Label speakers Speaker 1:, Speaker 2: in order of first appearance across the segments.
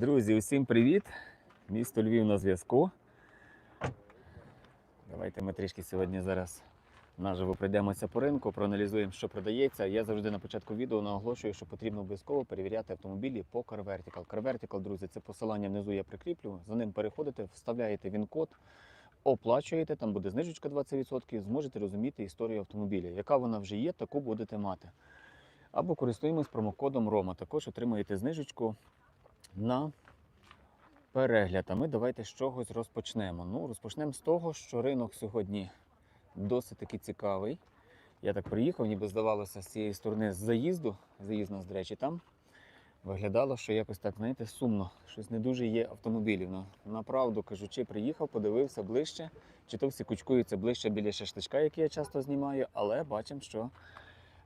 Speaker 1: Друзі, усім привіт! Місто Львів на зв'язку. Давайте ми трішки сьогодні зараз наживо пройдемося по ринку, проаналізуємо, що продається. Я завжди на початку відео наголошую, що потрібно обов'язково перевіряти автомобілі по Car Vertical. Car Vertical, друзі, це посилання внизу я прикріплю. За ним переходите, вставляєте він-код, оплачуєте, там буде знижечка 20%, зможете розуміти історію автомобіля. Яка вона вже є, таку будете мати. Або користуємось промокодом Рома. Також отримаєте знижечку на перегляд. А ми давайте з чогось розпочнемо. Ну, розпочнемо з того, що ринок сьогодні досить таки цікавий. Я так приїхав, ніби здавалося з цієї сторони з заїзду. Заїзд нас, до речі, там виглядало, що якось так, знаєте, сумно. Щось не дуже є автомобілів. Ну, направду кажучи, приїхав, подивився ближче. Чи то всі кучкуються ближче біля шашличка, який я часто знімаю, але бачимо, що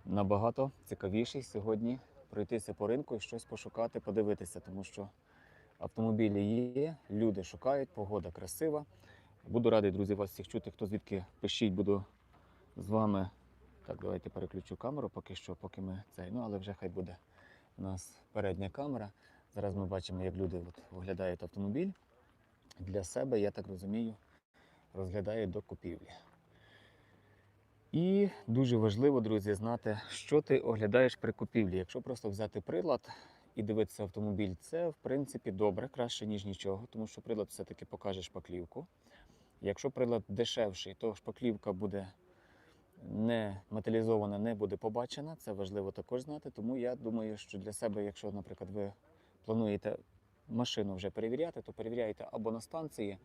Speaker 1: набагато цікавіший сьогодні пройтися по ринку і щось пошукати, подивитися, тому що автомобілі є, люди шукають, погода красива. Буду радий, друзі, вас всіх чути. Хто звідки пишіть, буду з вами. Так, давайте переключу камеру поки що, поки ми цей. Ну, але вже хай буде у нас передня камера. Зараз ми бачимо, як люди от, оглядають автомобіль. Для себе, я так розумію, розглядають до купівлі. І дуже важливо, друзі, знати, що ти оглядаєш при купівлі. Якщо просто взяти прилад і дивитися автомобіль, це в принципі добре, краще, ніж нічого, тому що прилад все-таки покаже шпаклівку. Якщо прилад дешевший, то шпаклівка буде не металізована, не буде побачена. Це важливо також знати. Тому я думаю, що для себе, якщо, наприклад, ви плануєте машину вже перевіряти, то перевіряйте або на станції,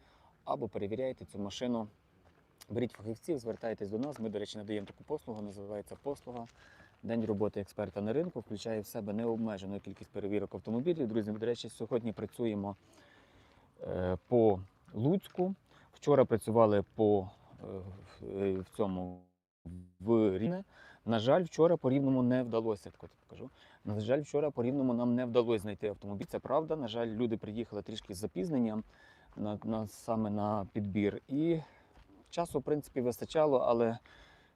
Speaker 1: або перевіряйте цю машину. Беріть фахівців, звертайтесь до нас. Ми, до речі, надаємо таку послугу, називається послуга. День роботи експерта на ринку включає в себе необмежену кількість перевірок автомобілів. Друзі, ми, до речі, сьогодні працюємо е, по Луцьку. Вчора працювали по е, в- в цьому в Рівне. На жаль, вчора по рівному не вдалося. Так покажу. На жаль, вчора по рівному нам не вдалося знайти автомобіль. Це правда. На жаль, люди приїхали трішки з запізненням на, на саме на підбір. І часу, в принципі, вистачало, але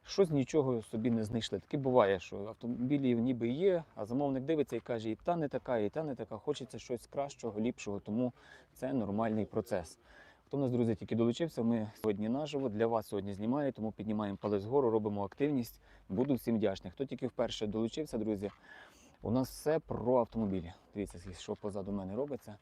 Speaker 1: щось нічого собі не знайшли. Таке буває, що автомобілів ніби є, а замовник дивиться і каже, і та не така, і та не така. Хочеться щось кращого, ліпшого, тому це нормальний процес. Хто в нас, друзі, тільки долучився, ми сьогодні наживо. Для вас сьогодні знімаю, тому піднімаємо палець вгору, робимо активність. Буду всім вдячний. Хто тільки вперше долучився, друзі, у нас все про автомобілі. Дивіться, що позаду мене робиться.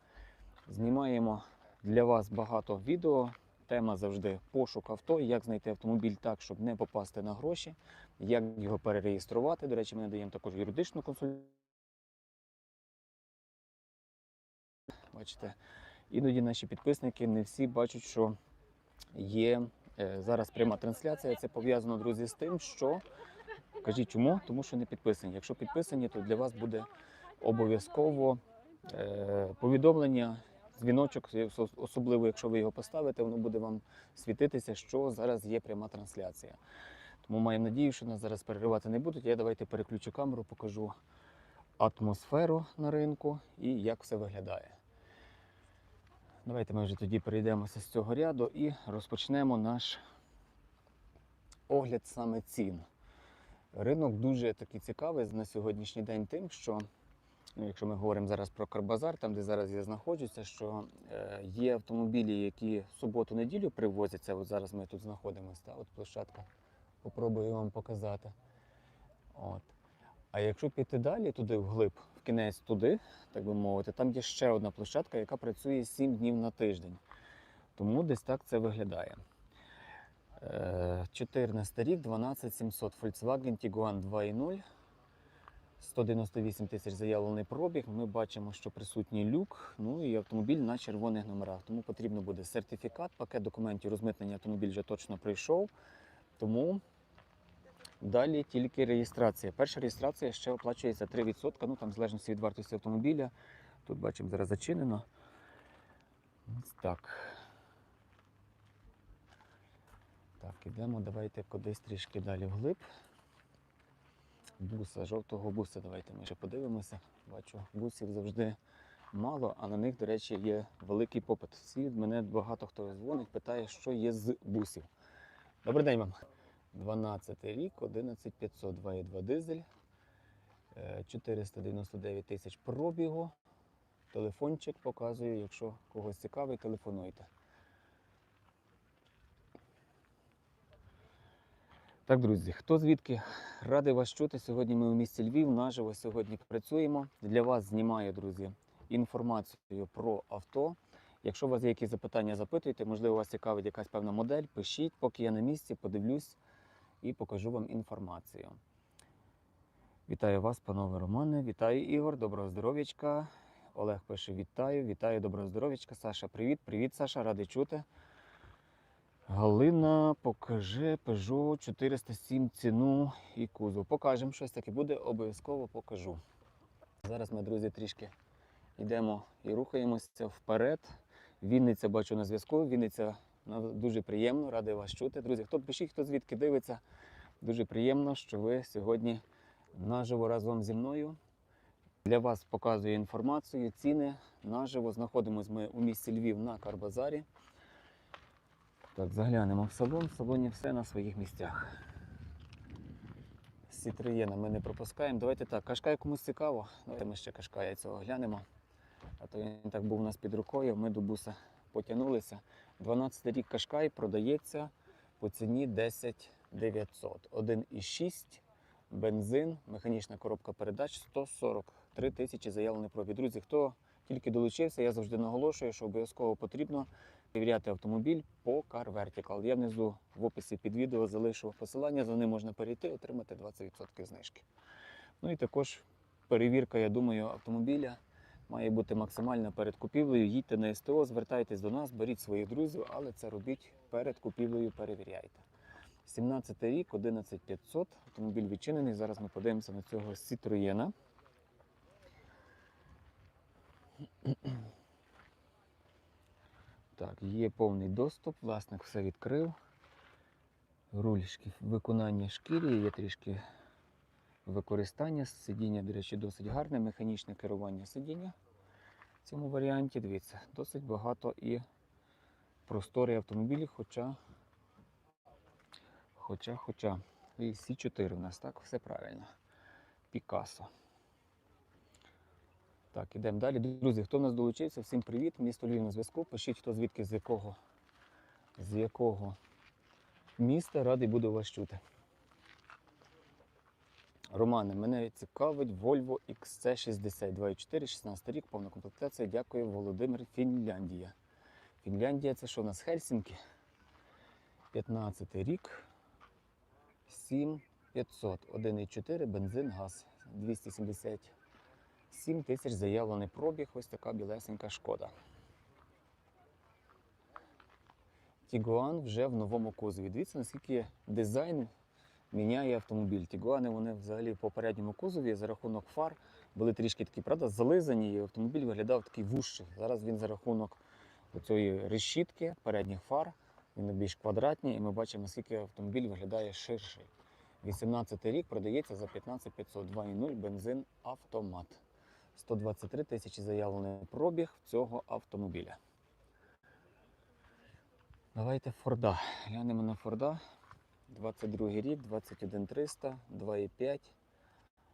Speaker 1: Знімаємо для вас багато відео. Тема завжди пошук авто, як знайти автомобіль так, щоб не попасти на гроші, як його перереєструвати. До речі, ми надаємо також юридичну консультацію. Бачите, іноді наші підписники не всі бачать, що є е, зараз пряма трансляція. Це пов'язано, друзі, з тим, що кажіть чому? Тому що не підписані. Якщо підписані, то для вас буде обов'язково е, повідомлення, дзвіночок, особливо, якщо ви його поставите, воно буде вам світитися, що зараз є пряма трансляція. Тому маємо надію, що нас зараз переривати не будуть. Я давайте переключу камеру, покажу атмосферу на ринку і як все виглядає. Давайте ми вже тоді перейдемося з цього ряду і розпочнемо наш огляд саме цін. Ринок дуже такий цікавий на сьогоднішній день тим, що ну, якщо ми говоримо зараз про Карбазар, там де зараз я знаходжуся, що е, є автомобілі, які суботу-неділю привозяться. От зараз ми тут знаходимося, от площадка. Попробую вам показати. От. А якщо піти далі туди вглиб, в кінець туди, так би мовити, там є ще одна площадка, яка працює 7 днів на тиждень. Тому десь так це виглядає. Е, 14 рік, 12700 Volkswagen Tiguan 2.0. 198 тисяч заявлений пробіг. Ми бачимо, що присутній люк, ну і автомобіль на червоних номерах. Тому потрібно буде сертифікат, пакет документів розмитнення автомобіль вже точно прийшов. Тому далі тільки реєстрація. Перша реєстрація ще оплачується 3%, ну там в залежності від вартості автомобіля. Тут бачимо зараз зачинено. Так. Так, ідемо, давайте кудись трішки далі вглиб. Буса, жовтого буса, давайте ми ще подивимося. Бачу, бусів завжди мало, а на них, до речі, є великий попит. Всі мене багато хто дзвонить, питає, що є з бусів. Добрий день вам. 12 рік, 11500, 2,2 дизель, е, 499 тисяч пробігу. Телефончик показую, якщо когось цікавий, телефонуйте. Так, друзі, хто звідки? Радий вас чути. Сьогодні ми у місті Львів наживо сьогодні працюємо. Для вас знімаю, друзі, інформацію про авто. Якщо у вас є якісь запитання, запитуйте. Можливо, вас цікавить якась певна модель, пишіть, поки я на місці, подивлюсь і покажу вам інформацію. Вітаю вас, панове Романе. Вітаю Ігор, доброго здоров'ячка. Олег пише: вітаю, вітаю, доброго здоров'ячка. Саша, привіт, привіт, Саша, радий чути. Галина, покажи Peugeot 407 ціну і кузов. Покажемо щось таке буде, обов'язково покажу. Зараз ми, друзі, трішки йдемо і рухаємося вперед. Вінниця бачу на зв'язку. Вінниця на- дуже приємно, радий вас чути. Друзі, хто пишіть, хто звідки дивиться. Дуже приємно, що ви сьогодні наживо разом зі мною. Для вас показую інформацію, ціни наживо. Знаходимось ми у місті Львів на Карбазарі. Так, заглянемо в салон. В салоні все на своїх місцях. Сітроєна ми не пропускаємо. Давайте так, кашкай комусь цікаво. Давайте ми ще кашкая цього глянемо. А то він так був у нас під рукою, ми до буса потягнулися. 12 рік кашкай продається по ціні 10 900. 1,6 бензин, механічна коробка передач 143 тисячі заявлений пробіг. Друзі, хто тільки долучився, я завжди наголошую, що обов'язково потрібно перевіряти автомобіль по Car Vertical. Я внизу в описі під відео залишу посилання, за ним можна перейти, отримати 20% знижки. Ну і також перевірка, я думаю, автомобіля має бути максимальна перед купівлею. Їдьте на СТО, звертайтесь до нас, беріть своїх друзів, але це робіть перед купівлею, перевіряйте. 17 рік, 11500, автомобіль відчинений. Зараз ми подивимося на цього Citroєна. Так, є повний доступ, власник все відкрив. Руль виконання шкірі, є трішки використання. Сидіння, до речі, досить гарне, механічне керування сидіння. В цьому варіанті, дивіться, досить багато і просторий автомобілі, хоча, хоча, хоча. І Сі4 у нас, так, все правильно. Пікасо. Так, ідемо далі. Друзі, хто в нас долучився, всім привіт. Місто Львів на зв'язку. Пишіть, хто звідки, з якого, з якого міста. Радий буду вас чути. Романе, мене цікавить Volvo XC60 2.4, 16 рік, повна комплектація. Дякую, Володимир, Фінляндія. Фінляндія це що у нас Хельсінки? 15 рік. 7500, 1,4, бензин, газ, 277 тисяч заявлений пробіг, ось така білесенька шкода. Тігуан вже в новому кузові. Дивіться, наскільки дизайн міняє автомобіль. Тігуани вони взагалі в попередньому кузові за рахунок фар були трішки такі, правда, зализані, і автомобіль виглядав такий вужчий. Зараз він за рахунок цієї решітки передніх фар, він більш квадратні, і ми бачимо, наскільки автомобіль виглядає ширший. 18 рік продається за 15500 2.0 бензин автомат. 123 тисячі заявлений пробіг цього автомобіля. Давайте Форда. Глянемо на Форда. 22 рік, 21300, 2,5.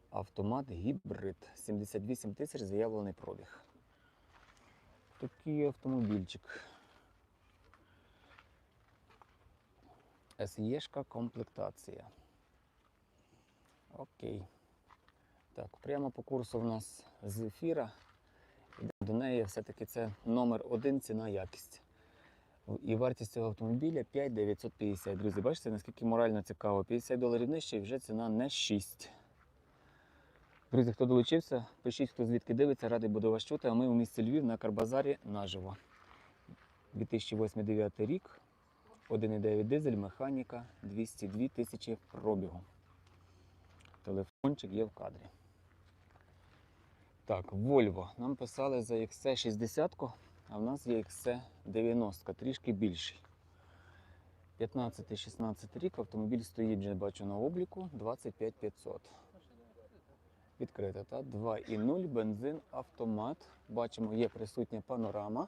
Speaker 1: Автомат гібрид. 78 тисяч заявлений пробіг. Такий автомобільчик. SE-шка комплектація. Окей. Так, прямо по курсу в нас з ефіра. До неї все-таки це номер один ціна якість. І вартість цього автомобіля 5950. Друзі, бачите, наскільки морально цікаво. 50 доларів нижче і вже ціна не 6. Друзі, хто долучився, пишіть, хто звідки дивиться, радий буду вас чути. А ми у місті Львів на Карбазарі наживо. 2008-2009 рік. 1,9 дизель, механіка, 202 тисячі пробігу. Телефончик є в кадрі. Так, Volvo. Нам писали за XC60, а в нас є XC90, трішки більший. 15-16 рік автомобіль стоїть, вже бачу на обліку 25500. Відкрита, та 2,0 бензин, автомат. Бачимо, є присутня панорама.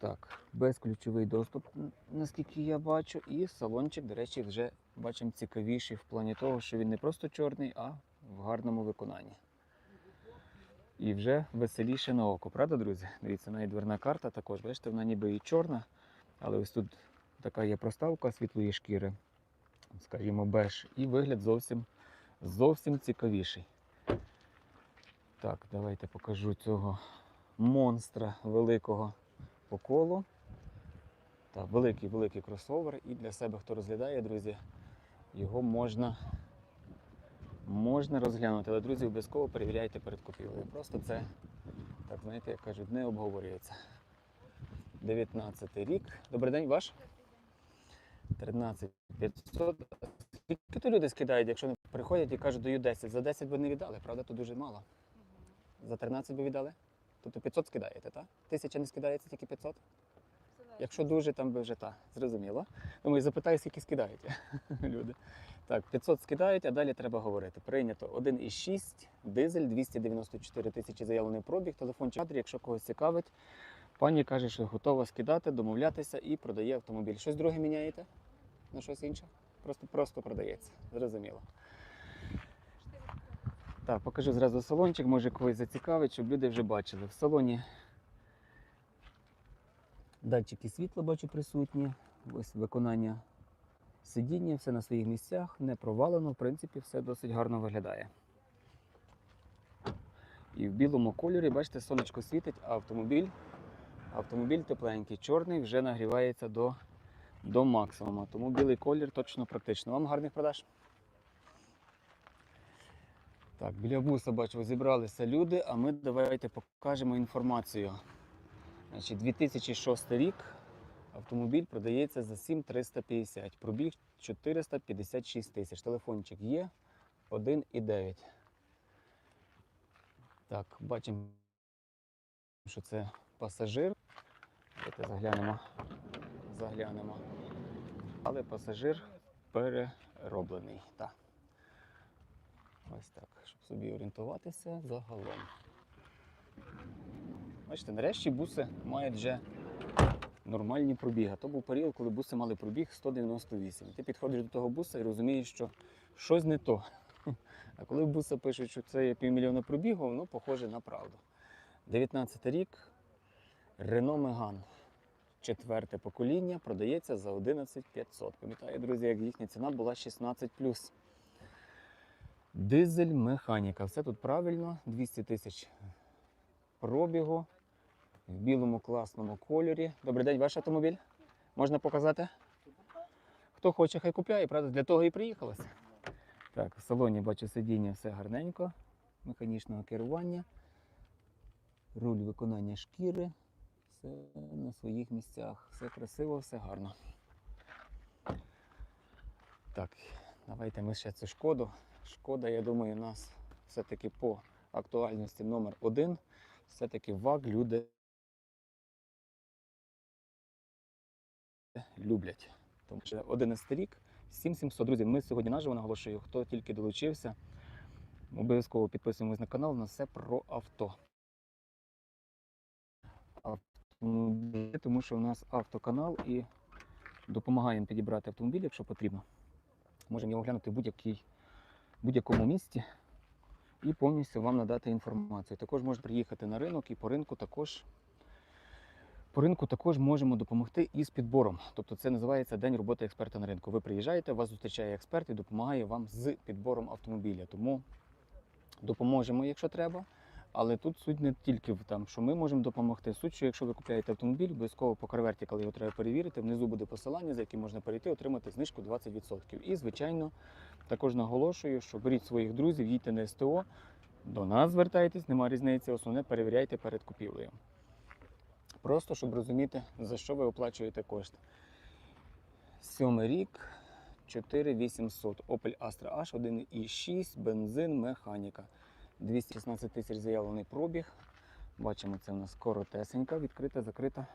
Speaker 1: Так, безключовий доступ, наскільки я бачу. І салончик, до речі, вже бачимо цікавіший в плані того, що він не просто чорний, а в гарному виконанні. І вже веселіше на око, правда, друзі? Дивіться, навіть дверна карта також. Бачите, вона ніби і чорна, але ось тут така є проставка світлої шкіри, скажімо, беж, і вигляд зовсім, зовсім цікавіший. Так, давайте покажу цього монстра великого по колу. Так, великий великий кросовер. І для себе, хто розглядає, друзі, його можна, можна розглянути. Але, друзі, обов'язково перевіряйте перед купівлею. Просто це, так знаєте, як кажуть, не обговорюється. 19 рік. Добрий день, ваш? 13 500. Скільки то люди скидають, якщо не приходять і кажуть, даю 10. За 10 би не віддали, правда? То дуже мало. За 13 би віддали? Тобто 500 скидаєте, так? Тисяча не скидається, тільки 500? Якщо дуже, там би вже та, зрозуміло. Думаю, запитаю, скільки скидаєте люди. Так, 500 скидають, а далі треба говорити. Прийнято 1,6, дизель, 294 тисячі заявлений пробіг, телефончик, адрес, якщо когось цікавить. Пані каже, що готова скидати, домовлятися і продає автомобіль. Щось друге міняєте? На щось інше? Просто, просто продається. Зрозуміло. Так, покажу зразу салончик, може когось зацікавить, щоб люди вже бачили. В салоні датчики світла бачу присутні. Ось виконання сидіння, все на своїх місцях, не провалено, в принципі, все досить гарно виглядає. І в білому кольорі, бачите, сонечко світить, а автомобіль, автомобіль тепленький, чорний вже нагрівається до, до максимуму. Тому білий колір точно практично. Вам гарних продаж. Так, біля буса бачу, зібралися люди, а ми давайте покажемо інформацію. Значить, 2006 рік автомобіль продається за 7350. Пробіг 456 тисяч. Телефончик є 1,9. Так, бачимо, що це пасажир. Давайте заглянемо. Заглянемо. Але пасажир перероблений. Так. Ось так, щоб собі орієнтуватися загалом. Бачите, нарешті буси мають вже нормальні пробіги. То був період, коли буси мали пробіг 198. Ти підходиш до того буса і розумієш, що щось не то. А коли буса пишуть, що це є півмільйона пробігу, воно похоже на правду. 19 рік Renault Megane. Четверте покоління продається за 11 500. Пам'ятаю, друзі, як їхня ціна була 16 Дизель механіка. Все тут правильно. 200 тисяч пробігу в білому класному кольорі. Добрий день, ваш автомобіль? Можна показати? Хто хоче, хай купляє, правда, для того і приїхалося. Так, в салоні бачу сидіння все гарненько, механічного керування, руль виконання шкіри, все на своїх місцях, все красиво, все гарно. Так, давайте ми ще цю шкоду. Шкода, я думаю, у нас все-таки по актуальності номер один. Все-таки ВАГ люди люблять. Тому що 11 рік, 7700. Друзі, ми сьогодні наживо наголошую, хто тільки долучився, обов'язково підписуємось на канал, на все про авто. Автомобілі, тому що у нас автоканал і допомагаємо підібрати автомобіль, якщо потрібно. Можемо його оглянути в будь-якій будь-якому місці і повністю вам надати інформацію. Також можна приїхати на ринок і по ринку також. По ринку також можемо допомогти із підбором. Тобто це називається День роботи експерта на ринку. Ви приїжджаєте, вас зустрічає експерт і допомагає вам з підбором автомобіля. Тому допоможемо, якщо треба. Але тут суть не тільки в тому, що ми можемо допомогти. Суть, що якщо ви купуєте автомобіль, обов'язково по карверті, коли його треба перевірити, внизу буде посилання, за яким можна перейти, отримати знижку 20%. І, звичайно, також наголошую, що беріть своїх друзів, їдьте на СТО, до нас звертайтесь, нема різниці, основне перевіряйте перед купівлею. Просто щоб розуміти, за що ви оплачуєте кошти. Сьомий рік, 4800. Opel Astra H 1,6, бензин, механіка. 216 тисяч заявлений пробіг. Бачимо, це у нас коротесенька, відкрита, закрита,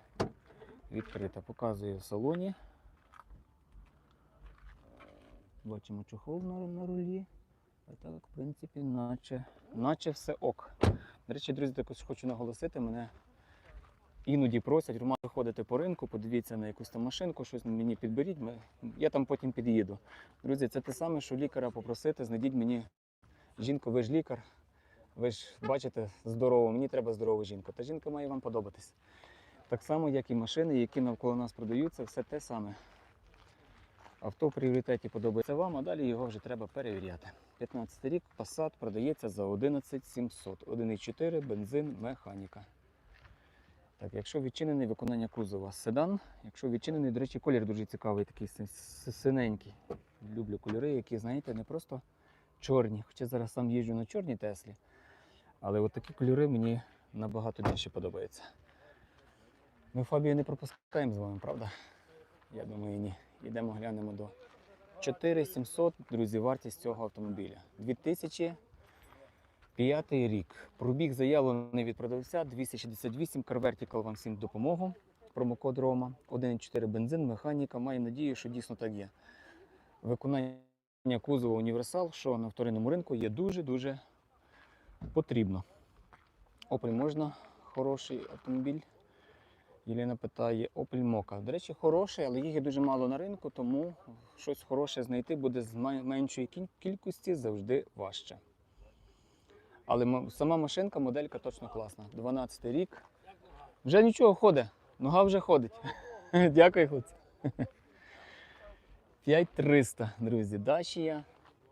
Speaker 1: відкрита. Показую в салоні. Бачимо чохол на, на рулі. А так, в принципі, наче, наче все ок. До речі, друзі, також хочу наголосити, мене іноді просять, Роман, виходите по ринку, подивіться на якусь там машинку, щось мені підберіть, я там потім під'їду. Друзі, це те саме, що лікаря попросити, знайдіть мені, жінко, ви ж лікар, Ви ж бачите здорову, мені треба здорову жінку. Та жінка має вам подобатись. Так само, як і машини, які навколо нас продаються, все те саме. Авто в пріоритеті подобається вам, а далі його вже треба перевіряти. 15 рік Passat продається за 11 700. 1,4 бензин, механіка. Так, якщо відчинений виконання кузова седан, якщо відчинений, до речі, колір дуже цікавий, такий си- си- синенький. Люблю кольори, які, знаєте, не просто чорні. Хоча зараз сам їжджу на чорній Теслі. Але от такі кольори мені набагато більше подобаються. Ми Фабію не пропускаємо з вами, правда? Я думаю, ні. Йдемо глянемо до 4700, друзі, вартість цього автомобіля. 2005 рік. Пробіг заявлений від продавця 268. Car Vertical вам всім допомогу. Промокод Рома. 1,4 бензин, механіка. Маю надію, що дійсно так є. Виконання кузова універсал, що на вторинному ринку є дуже-дуже потрібно. Opel можна хороший автомобіль. Єлена питає Opel Mokka. До речі, хороший, але їх є дуже мало на ринку, тому щось хороше знайти буде з меншої кількості завжди важче. Але сама машинка, моделька точно класна. 12 рік. Вже нічого ходить. Нога вже ходить. Дякую, хлопці. 5300, друзі. Дачія.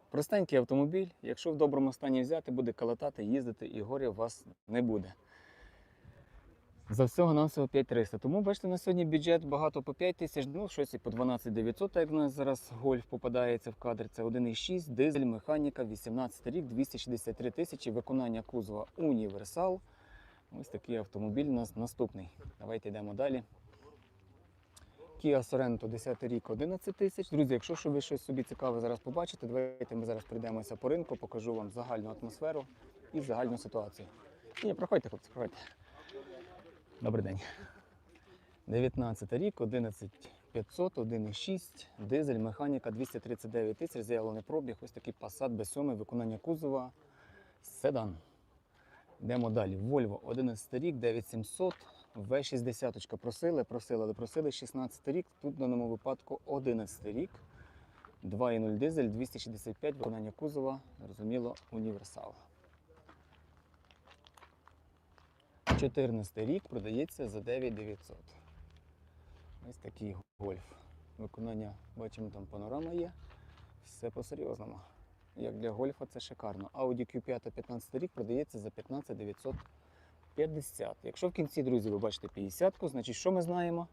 Speaker 1: Простенький автомобіль. Якщо в доброму стані взяти, буде калатати, їздити і горя у вас не буде. За всього нам всього 5300. Тому бачите, на сьогодні бюджет багато по 5 тисяч, ну щось і по 12 900, як в нас зараз гольф попадається в кадр. Це 1,6, дизель, механіка, 18 рік, 263 тисячі, виконання кузова універсал. Ось такий автомобіль у нас наступний. Давайте йдемо далі. Kia Sorento 10 рік 11 тисяч. Друзі, якщо що ви щось собі цікаве зараз побачите, давайте ми зараз прийдемося по ринку, покажу вам загальну атмосферу і загальну ситуацію. Ні, проходьте, хлопці, проходьте. Добрий день. 19 рік, 11500, 1,6, дизель, механіка 239 тисяч, заявлений пробіг, ось такий Passat без 7 виконання кузова, седан. Йдемо далі. Volvo 11 рік, 9700, V60 просили, просили, але просили 16 рік, тут в даному випадку 11 рік. 2,0 дизель, 265 виконання кузова, зрозуміло, універсал. 14 рік продається за 9900. Ось такий гольф. Виконання, бачимо, там панорама є. Все по-серйозному. Як для гольфа це шикарно. Audi Q5 15 рік продається за 15950. Якщо в кінці, друзі, ви бачите 50, значить що ми знаємо?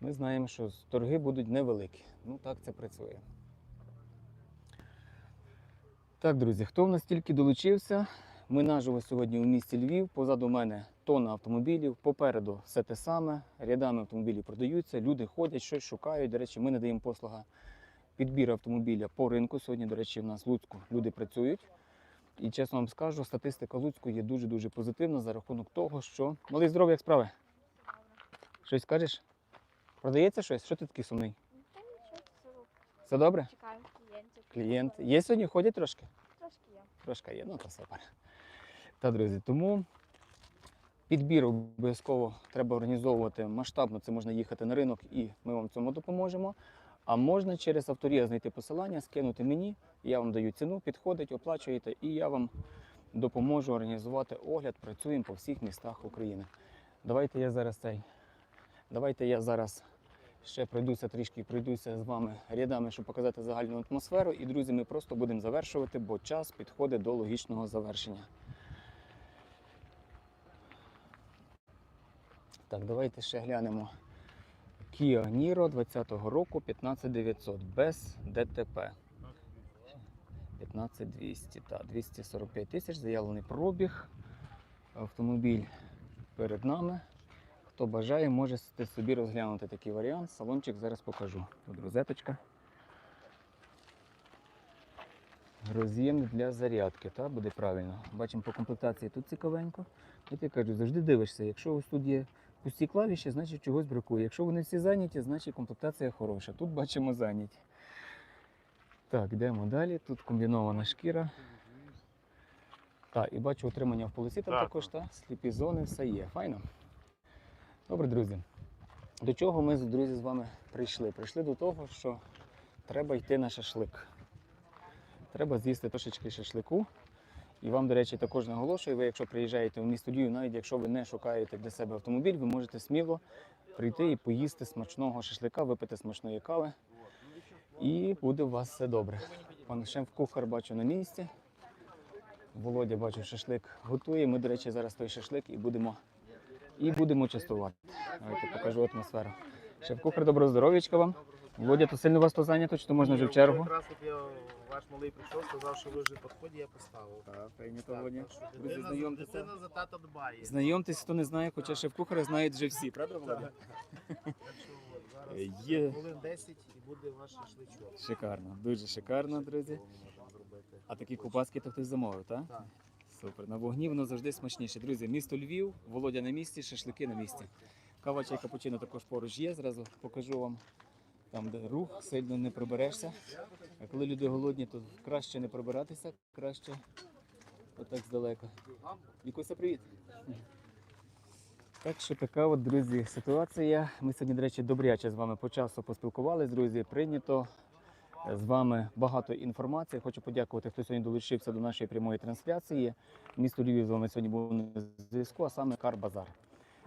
Speaker 1: Ми знаємо, що торги будуть невеликі. Ну так це працює. Так, друзі, хто в нас тільки долучився? Ми наживо сьогодні у місті Львів. Позаду мене тонна автомобілів. Попереду все те саме. Рядами автомобілі продаються. Люди ходять, щось шукають. До речі, ми надаємо послуга підбір автомобіля по ринку. Сьогодні, до речі, в нас в Луцьку люди працюють. І чесно вам скажу, статистика Луцьку є дуже-дуже позитивна за рахунок того, що. Малий здоров'я, як справи? Щось скажеш? Продається щось? Що ти такий сумний?
Speaker 2: Все
Speaker 1: Все добре?
Speaker 2: чекаю клієнтів.
Speaker 1: Клієнт. Є сьогодні, ходять трошки?
Speaker 2: Трошки є.
Speaker 1: Трошки є, ну то супер. Та, друзі, тому підбір обов'язково треба організовувати масштабно. Це можна їхати на ринок і ми вам цьому допоможемо. А можна через авторія знайти посилання, скинути мені, я вам даю ціну, підходить, оплачуєте, і я вам допоможу організувати огляд. Працюємо по всіх містах України. Давайте я зараз цей. Давайте я зараз ще пройдуся трішки, пройдуся з вами рядами, щоб показати загальну атмосферу. І, друзі, ми просто будемо завершувати, бо час підходить до логічного завершення. Так, давайте ще глянемо. Kia Niro 20-го року 15900 без ДТП. 15200, так, 245 тисяч, заявлений пробіг. Автомобіль перед нами. Хто бажає, можете собі розглянути такий варіант. Салончик зараз покажу. Тут розеточка. Роз'єм для зарядки, так, буде правильно. Бачимо по комплектації тут цікавенько. От я кажу, завжди дивишся, якщо ось тут є пусті клавіші, значить чогось бракує. Якщо вони всі зайняті, значить комплектація хороша. Тут бачимо зайняті. Так, йдемо далі. Тут комбінована шкіра. Так, і бачу утримання в полосі там
Speaker 3: Так.
Speaker 1: також, та, сліпі зони, все є. Файно. Добре, друзі. До чого ми, друзі, з вами прийшли? Прийшли до того, що треба йти на шашлик. Треба з'їсти трошечки шашлику. І вам, до речі, також наголошую, ви, якщо приїжджаєте в місто Львів, навіть якщо ви не шукаєте для себе автомобіль, ви можете сміло прийти і поїсти смачного шашлика, випити смачної кави. І буде у вас все добре. Пан шеф-кухар бачу на місці. Володя, бачу, шашлик готує. Ми, до речі, зараз той шашлик і будемо, і будемо частувати. Давайте покажу атмосферу. Шеф-кухар, доброго здоров'ячка вам. Володя, то сильно вас то зайнято, чи то можна вже в чергу?
Speaker 3: Ваш малий прийшов, сказав, що ви вже підході, я поставив.
Speaker 1: Так,
Speaker 3: так
Speaker 1: Друзі, знайомтеся.
Speaker 3: дитина за тата дбає.
Speaker 1: Знайомтесь, хто не знає, хоча шеф-кухара знають вже всі, правда, Володя?
Speaker 3: Так що от, зараз
Speaker 1: Є.
Speaker 3: хвилин 10 і буде ваш шашличок.
Speaker 1: Шикарно, дуже шикарно, друзі.
Speaker 3: Зробити.
Speaker 1: А такі купаски то хтось замовив, так?
Speaker 3: Так.
Speaker 1: Супер. На вогні воно завжди смачніше. Друзі, місто Львів, Володя на місці, шашлики на місці. Кава чай капучино також поруч є. Зразу покажу вам. Там, де рух, сильно не проберешся. А коли люди голодні, то краще не пробиратися, краще отак здалека. Вікуся, привіт. Так що така от, друзі, ситуація. Ми сьогодні, до речі, добряче з вами по часу поспілкувалися, друзі. Прийнято з вами багато інформації. Хочу подякувати, хто сьогодні долучився до нашої прямої трансляції. Місто Львів з вами сьогодні був на зв'язку, а саме Карбазар.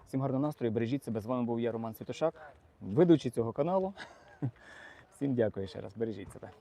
Speaker 1: Всім гарного настрою, бережіть себе. З вами був я, Роман Святошак, ведучий цього каналу. Всім дякую ще раз. Бережіть себе.